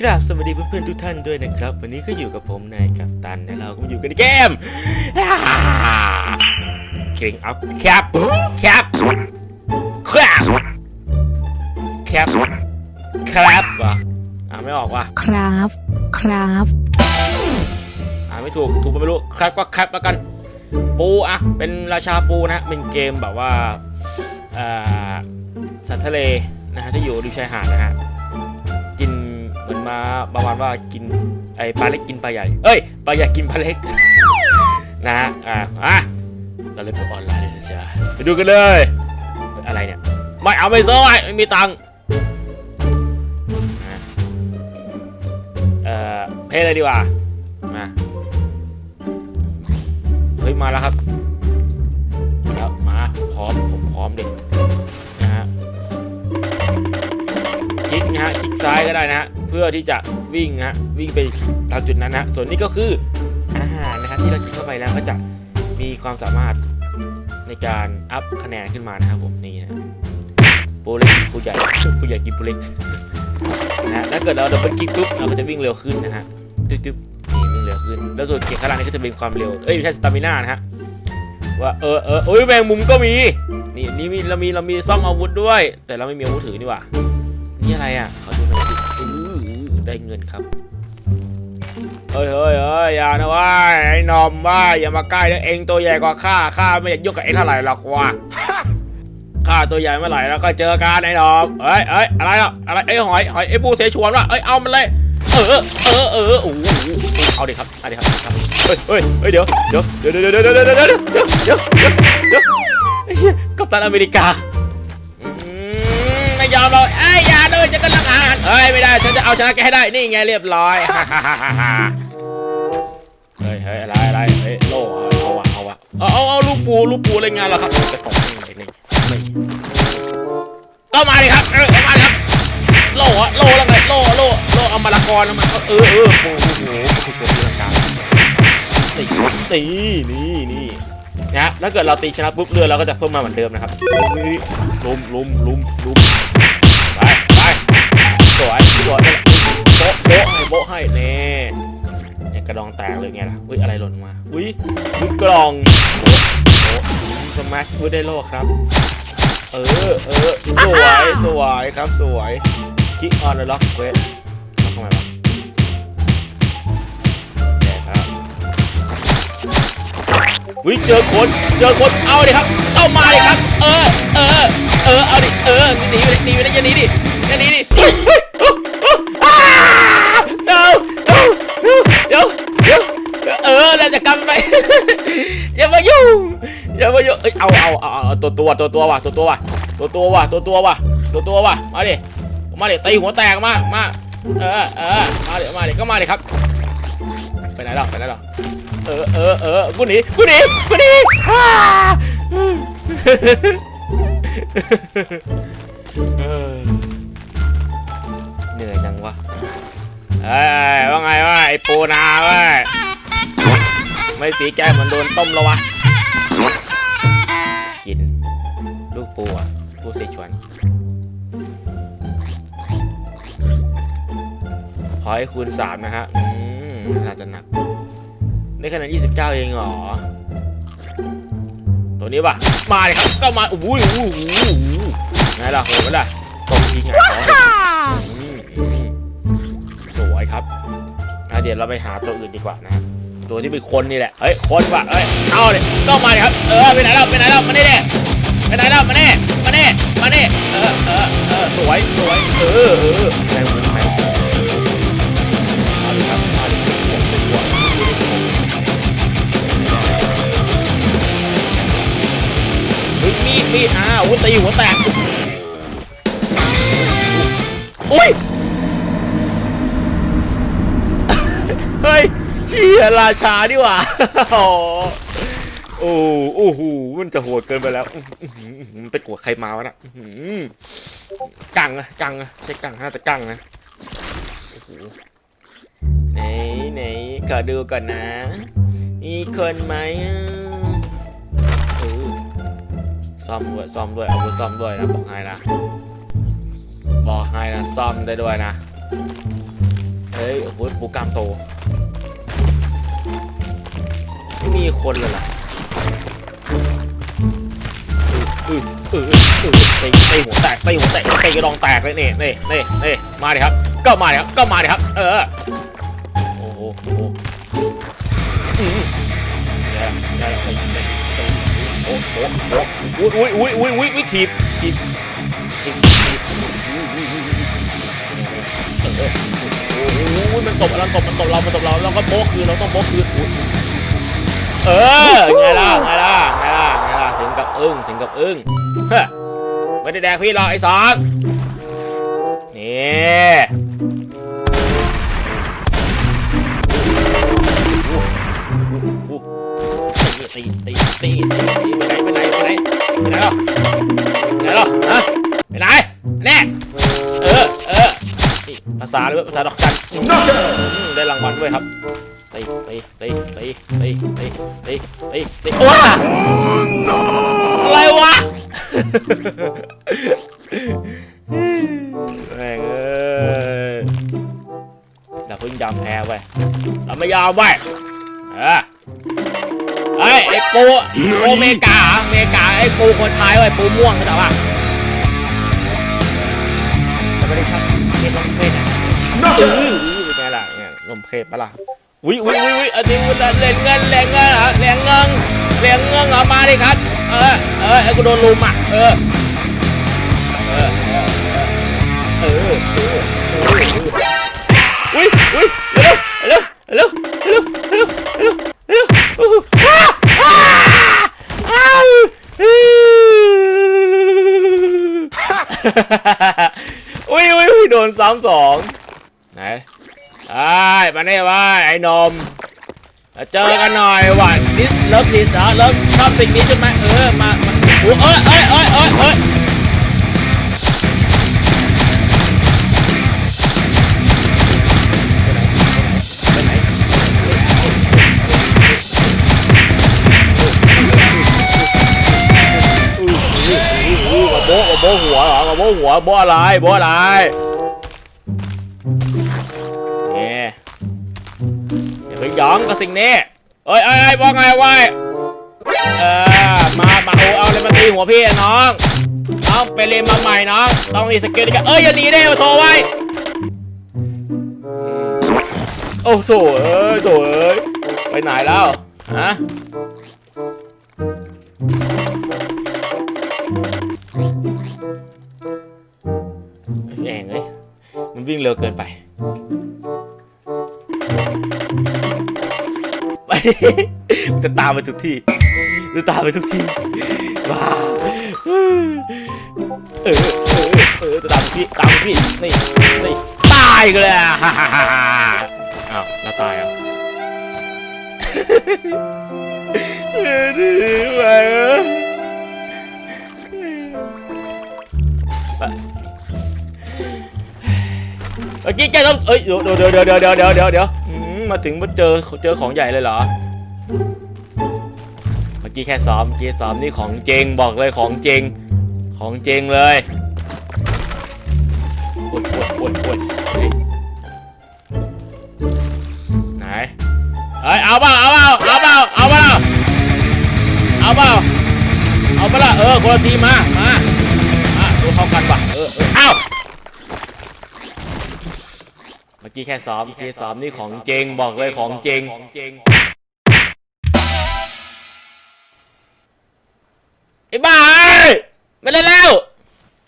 กราบสวัสดีเพื่อนๆทุกท่านด้วยนะครับ วันนี้ก็อยู่กับผมนายกัปตันและเราก็มาอยู่กันในเกมเก่งอัพแคปแคปแคปแคปแคปวะอ่านไม่ออกว่ะครับครับอ่านไม่ถูกถูกปะไม่รู้แคปก็แคปแล้วกัน ปูอะเป็นราชาปูนะเป็นเกมแบบว่าอ่าสัตว์ทะเลนะฮะที่อยู่ริมชายหาดนะฮะกินเห มือนมาประมาณว่ากินไอปลาเล็กกินปลาใหญ่ เอ้ยปลาใหญ่กินปลาเล็ก นะฮะอ่าอะเราเล่นแบบออนไลน์เลยนะจ๊ะไปดูกันเลยอะไรเนี่ยไม่เอาไม่ซื้อไม่มีตังค์เอ่อเพลย์เลยดีกว่ามาเฮ้ยมาแล้วครับแล้วมาพร้อมผมพร้อมดินะฮะคลิกนะฮะคลิกซ้ายก็ได้นะฮะ เพื่อที่จะวิ่งนะฮะวิ่งไปตามจุดนั้นนะส่วนนี้ก็คืออาหารนะฮะที่เรากินเข้าไปแล้วก็จะมีความสามารถในการอัพคะแนนขึ้นมานะครับผมนี่นะปูเล็กกินปูใหญ่ปูใหญ่กินปูเล็กนะฮะถ้าเกิดเราดับเบิลคลิกปุ๊บเราก็จะวิ่งเร็วขึ้นนะฮะตึ๊บๆนี่วิ่งเร็วขึ้น แล้วส่วนเกียร์ข้างล่างนี่ก็จะเป็นความเร็ว เอ้ยไม่ใช่สตามิน่านะฮะว่าเออเออโอ้ยแมงมุมก็มี นี่นี่มีเรามีเรามีซ่อมอาวุธด้วย แต่เราไม่มีอาวุธถือนี่หว่านี่อะไรอะขอดูหน่อยสิ ได้เงินครับ เฮ้ยเฮ้ยเฮ้ยอย่านะว่าไอ้นอมว่าอย่ามาใกล้นะเองตัวใหญ่กว่าข้าข้าไม่อยากยุ่งกับเองเท่าไหร่หรอกว่าข้าตัวใหญ่เมื่อไหร่แล้วก็เจอกันไอ้นอมเอ้ยเอ้ยอะไรอะอะไรไอ้ยหอยหอยไอ้ปูเสฉวนว่ะเอ้ยเอามันเลย เออเออเออโอ้โหเอาดิครับเอาดิครับครับเฮ้ยเฮ้ยเฮ้ยเดี๋ยวเดี๋ยวเดี๋ยวเดี๋ยวเดี๋ยวเดี๋ยวเดี๋ยวเดี๋ยวเดี๋ยวเดี๋ยวเดี๋ยวเดี๋ยวเกัปตันอเมริกาอืมไม่ยอมเรา อ้ยอย่าเลยจะกันลังอาหารเฮ้ยไม่ได้ฉันจะเอาชนะแกให้ได้นี่ไงเรียบร้อยเฮ้ยเฮ้ยอะไรอะไรเฮ้ยโล่เอาวะเอาวะเอาเอาเอาลูกปูลูกปูอะไรงานเหรอครับกระตกนี่นี่นี่ก็มาดิครับเออเอามาดิครับโล่อะโล่ล้วไงโล่โล่โล่เอามาละกรเอามาเออเออโอ้โหโอ้โหตัวตีลังกาตีตีนี่นี่นะถ้าเกิดเราตีชนะปุ๊บเรือเราก็จะเพิ่มมาเหมือนเดิมนะครับลุมลุมลุมลุม วยสวยโบ๊ะโบ๊ะให้โบ๊ะให้เน่เนี่ยกระดองแตกเลยไงล่ะอุ้ยอะไรหล่นมาอุ้ยอุ้ยกล่องโบ๊ะโบ๊ะสมัชอุ้ยได้โล่ครับ เออเออสวยสวยครับสวยคลิกออนแล้วล็อกเควสล็อกทำไมวะแย่ครับวิเจอคนเจอคนเอาดิครับเอามาดิครับ เออเออเออเอาดิเออหนีไปหนีไปอย่าหนีดิอย่าหนีดิ อาเอาเอาเอาตัวตัวตัวตัวว่ะตัวตัวว่ะตัวตัวว่ะตัวตัวว่ะตัวตัวว่ะมาดิมาเดี๋ยวตีหัวแตกมามาเออเออมาเดี๋ยวมาเดี๋ยวก็มาเดี๋ยวครับไปไหนหรอไปไหนหรอเออเออเออกูหนีกูหนีกูหนีฮ่าเออเหนื่อยจังวะเอ้ยว่าไงวะไอ้ปูนาเว้ยไม่สีแกเหมือนโดนต้มแล้ววะ อให้คูณสามนะฮะ อืมน่าจะหนัก ได้ขนาด29 เองเหรอ ตัวนี้ป่ะ มาเลยครับก็มาโอ้โหโอ้โหโอ้โหไงล่ะโหดล่ะตรงยิงไงของอืมอืมสวยครับอะเดี๋ยวเราไปหาตัวอื่นดีกว่านะฮะตัวที่เป็นคนนี่แหละ เฮ้ย คนว่ะเฮ้ย เอาเลยก็มาเลยครับ เออ ไปไหนแล้วไปไหนแล้วมานี่เด้ไปไหนแล้วมาเน่มาเน่มาเน่เออเออเออสวย สวย เออเออ มีดมีดมีดอ่าโอ้ตีหัวแตกอุ้ยเฮ้ยเชี่ยราชาดีหว่าโอ้โอ้โหมันจะโหดเกินไปแล้วมันไปกดใครมาวะน่ะกังอะกังอะใช่กังฮะแต่กังนะโอ้โหไหนไหนขอดูก่อนนะ มีคนไหม ซ่อมด้วยซ่อมด้วยอาวุธซ่อมด้วยนะบอกให้นะบอกให้นะซ่อมได้ด้วยนะเฮ้ยโอ้โหปูกลามโตไม่มีคนเลยล่ะอืออืออืออือตีตีหัวแตกเตีหัวแตกเตีกระดองแตกเลยนี่นี่นี่นี่มาดิครับ ก็มาดิครับก็มาดิครับ เออโอ้โหโอ้โหอือเนี่ยเย โอ้โหโอ้โหอุ้ยอุ้ยอุ้ยอุ้ยอุ้ยถีบถีบถีบถีบอุ้ยมันตบเราตบมันตบเรา มันตบเราเราก็โบ๊ะคืนเราต้องโบ๊ะคืนอุ๊ยเออไงล่ะไงล่ะไงล่ะไงล่ะถึงกับอึ้งถึงกับอึ้งฮ้ยไม่ได้แดกพี่หรอกไอ้สองนี่ ษาเลยภาษาดอกจันได้รางวัลด้วยครับตีตีตีตีตีตีตีตีตีว้าอะไรวะแม่งเอ้ยเราเพิ่งยอมแพ้เว้ยเราไม่ยอมเว้ยเออเฮ้ไอ้ปูปูเมกาเมกาไอ้ปูคนไทยเว้ยปูม่วงเข้าใจปะสวัสดีครับเกมลมเพศนะ เออเป็นไงล่ะเนี่ยลมเพศปะล่ะวิวิวิวิอันนี้มันแรงเงินแรงเงินเหรอแรงเงินแรงเงินเหรอมาดิครับ เออเออไอ้กูโดนลุมอะเออเออเออเออเออวิวิเร็วเร็วเร็วเร็วเร็วเร็วเร็วอ้าอ้าอ้าอุ้ยอุ้ยโดนซ้ำสอง ไหนไอ้มาเนี่ว่าไอ้นมมาเจอกันหน่อยว่ะนิดเลิฟนิดเหรอเลิฟชอบสิ่งนี้ใช่ไหมเออมามาโอ้เอ้ยเอ้ยเอ้ยเอ้ยเอ้ยมาโบมาโบหัวเหรอมาโบหัวโบอะไรโบอะไร ย่าเพิ่งหยองกับสิ่งนี้เอ้ยเอ้ยว่าไงวะเออมามาเอาเอาเลยมาตีหัวพี่น้องน้องไปเรียนมาใหม่น้องต้องมีสกิลดีกันเอ้ยอย่าหนีได้มาโทรไว้โอ้โถเอ้ยโถเอ้ยไปไหนแล้วฮะแม่งเอ้ยมันวิ่งเร็วเกินไป จะตามไปทุกที่จะตามไปทุกที่ว้าวเออเออเออจะตามไปทุกที่ตามไปทุกที่นี่นี่ตายกันเลยอะฮ่าฮ่าฮ่าฮ่าอ้าวแล้วตายอะเออดีไปเออเมื่อกี้แกต้องเอ้ยเดี๋ยวเดี๋ยวเดี๋ยวเดี๋ยวเดี๋ยวเดี๋ยว มาถึงมาเจอเจอของใหญ่เลยเหรอ เมื่อกี้แค่ซ้อมเมื่อกี้ซ้อมนี่ของจริงบอกเลยของจริงของจริงเลยโอ้ยโอ้ยโอ้ยโอ้ยเฮ้ยไหนเอ้ยเอาเปล่าเอาเปล่าเอาเปล่าเอาเปล่าเอาเปล่าเอาเปล่าเออคนละทีมมามามาดูเข้ากันป่ะเออเออเอาื่อกี้แค่ซ้อมเมื่กี้ซ้อมนี่ของเจงบอกเลยของเจงไอ้บ้าไม่เล่นแล้ว